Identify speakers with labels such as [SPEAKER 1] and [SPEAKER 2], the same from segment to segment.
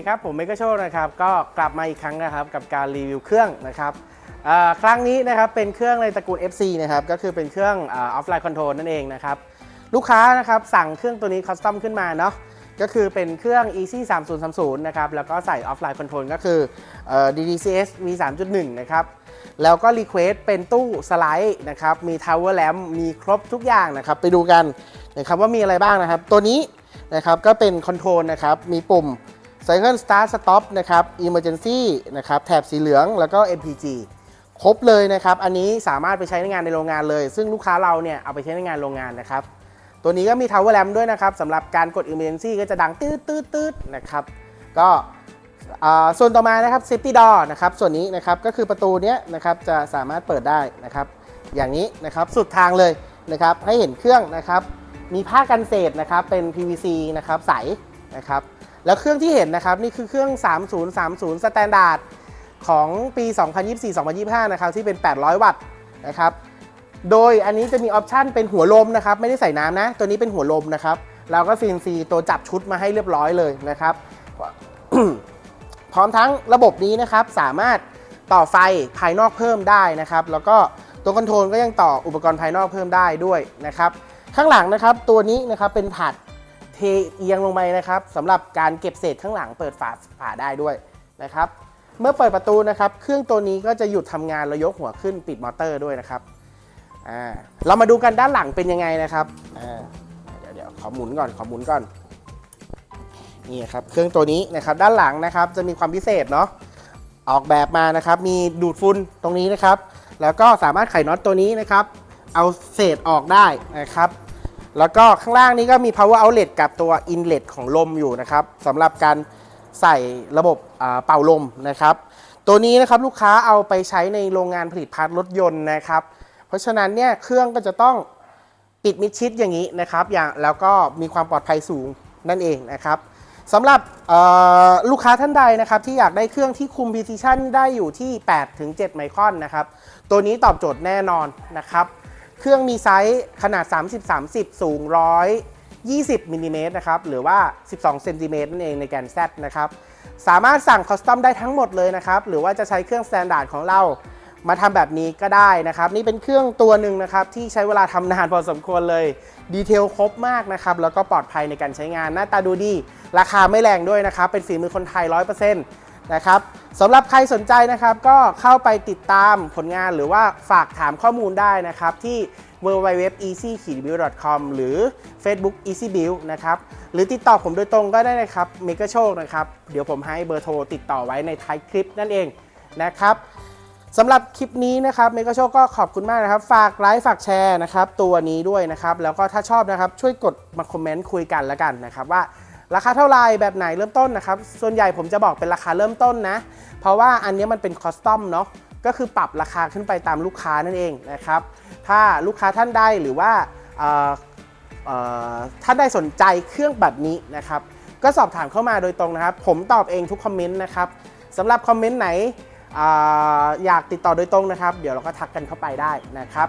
[SPEAKER 1] ดีครับ ผมเมกโชนะครับ ก็กลับมาอีกครั้งนะครับ กับการรีวิวเครื่องนะครับครั้งนี้นะครับเป็นเครื่องในตระกูล FC นะครับ ก็คือเป็นเครื่องออฟไลน์คอนโทรลนั่นเองนะครับ ลูกค้านะครับสั่งเครื่องตัวนี้คัสตอมขึ้นมาเนาะก็คือเป็นเครื่อง Easy 3030นะครับ แล้วก็ใส่ออฟไลน์คอนโทรลก็คือ DDCS V 3.1 นะครับ แล้วก็รีเควสเป็นตู้สไลด์นะครับ มี Tower Lamp มีครบทุกอย่างนะครับ ไปดูกันนะครับว่ามีอะไรบ้างนะครับ ตัวนี้นะครับก็เป็นคอนโทรลนะครับ มีปุ่ม Cycle Start Stop นะครับ Emergency นะครับแถบสีเหลืองแล้วก็ MPG ครบเลยนะครับ อันนี้สามารถไปใช้ในงานในโรงงานเลย ซึ่งลูกค้าเราเนี่ยเอาไปใช้ในงานโรงงานนะครับ ตัวนี้ก็มี Tower Lamp ด้วยนะครับสำหรับการกด Emergency ก็จะดังตืดตืดตืดนะครับ ก็อ่าส่วนต่อมานะครับ Safety Door นะครับ ส่วนนี้นะครับก็คือประตูเนี้ยนะครับจะสามารถเปิดได้นะครับ อย่างนี้นะครับสุดทางเลยนะครับให้เห็นเครื่องนะครับ มีผ้ากันเศษนะครับเป็น PVC นะครับใสนะครับ แล้วเครื่องที่เห็นนะครับนี่คือเครื่อง 3030 Standard ของปี 2024-2025 นะครับที่เป็น 800 วัตต์นะครับโดยอันนี้จะมีออปชันเป็นหัวลมนะครับไม่ได้ใส่น้ำนะ ตัวนี้เป็นหัวลมนะครับเราก็ CNC ตัวจับชุดมาให้เรียบร้อยเลยนะครับ พร้อมทั้งระบบนี้นะครับสามารถต่อไฟภายนอกเพิ่มได้นะครับ แล้วก็ตัวคอนโทรลก็ยังต่ออุปกรณ์ภายนอกเพิ่มได้ด้วยนะครับ ข้างหลังนะครับตัวนี้นะครับเป็นผัด เทเอียงลงไปนะครับสำหรับการเก็บเศษข้างหลังเปิดฝาฝาได้ด้วยนะครับ เมื่อเปิดประตูนะครับ เครื่องตัวนี้ก็จะหยุดทำงานแล้วยกหัวขึ้นปิดมอเตอร์ด้วยนะครับอ่าเรามาดูกันด้านหลังเป็นยังไงนะครับอ่าเดี๋ยวเดี๋ยวขอหมุนก่อนขอหมุนก่อนนี่ครับเครื่องตัวนี้นะครับด้านหลังนะครับจะมีความพิเศษเนาะออกแบบมานะครับ มีดูดฝุ่นตรงนี้นะครับ แล้วก็สามารถไขน็อตตัวนี้นะครับ เอาเศษออกได้นะครับ แล้วก็ข้างล่างนี้ก็มี power outlet กับตัว inlet ของลมอยู่นะครับสำหรับการใส่ระบบเป่าลมนะครับ ตัวนี้นะครับลูกค้าเอาไปใช้ในโรงงานผลิตพาร์ทรถยนต์นะครับ เพราะฉะนั้นเนี่ยเครื่องก็จะต้องปิดมิดชิดอย่างนี้นะครับอย่างแล้วก็มีความปลอดภัยสูงนั่นเองนะครับสำหรับลูกค้าท่านใดนะครับที่อยากได้เครื่องที่คุม precision ได้อยู่ที่ 8-7 ไมครอนนะครับ ตัวนี้ตอบโจทย์แน่นอนนะครับ เครื่องมีไซส์ขนาด 30-30 สูง 120มิลลิเมตรนะครับ หรือว่า 12เซนติเมตรนั่นเองในแกน Z นะครับ สามารถสั่งคอสตอมได้ทั้งหมดเลยนะครับ หรือว่าจะใช้เครื่องสแตนดาร์ดของเรามาทำแบบนี้ก็ได้นะครับ นี่เป็นเครื่องตัวหนึ่งนะครับ ที่ใช้เวลาทำนานพอสมควรเลย ดีเทลครบมากนะครับ แล้วก็ปลอดภัยในการใช้งานหน้าตาดูดี ราคาไม่แรงด้วยนะครับ เป็นฝีมือคนไทย 100% นะครับสำหรับใครสนใจนะครับก็เข้าไปติดตามผลงานหรือว่าฝากถามข้อมูลได้นะครับที่ www.easy-build.com หรือ Facebook Easy Build นะครับหรือติดต่อผมโดยตรงก็ได้นะครับเมกะโชคนะครับ เดี๋ยวผมให้เบอร์โทรติดต่อไว้ในท้ายคลิปนั่นเองนะครับสำหรับคลิปนี้นะครับเมกะโชคก็ขอบคุณมากนะครับ ฝากไลค์ฝากแชร์นะครับตัวนี้ด้วยนะครับ แล้วก็ถ้าชอบนะครับช่วยกดมาคอมเมนต์คุยกันแล้วกันนะครับว่า ราคาเท่าไรแบบไหนเริ่มต้นนะครับ ส่วนใหญ่ผมจะบอกเป็นราคาเริ่มต้นนะ เพราะว่าอันนี้มันเป็นคอสตอมเนาะก็คือปรับราคาขึ้นไปตามลูกค้านั่นเองนะครับ ถ้าลูกค้าท่านใดหรือว่าท่านใดสนใจเครื่องแบบนี้นะครับ ก็สอบถามเข้ามาโดยตรงนะครับ ผมตอบเองทุกคอมเมนต์นะครับสำหรับคอมเมนต์ไหนออยากติดต่อโดยตรงนะครับ เดี๋ยวเราก็ทักกันเข้าไปได้นะครับ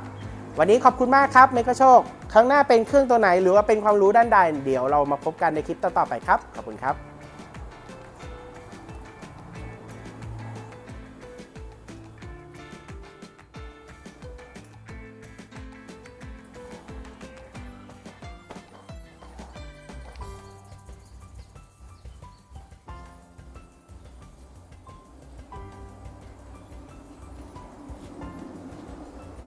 [SPEAKER 1] วันนี้ขอบคุณมากครับเมกะโชค ครั้งหน้าเป็นเครื่องตัวไหนหรือว่าเป็นความรู้ด้านใดเดี๋ยวเรามาพบกันในคลิปต่อๆไปครับ ขอบคุณครับ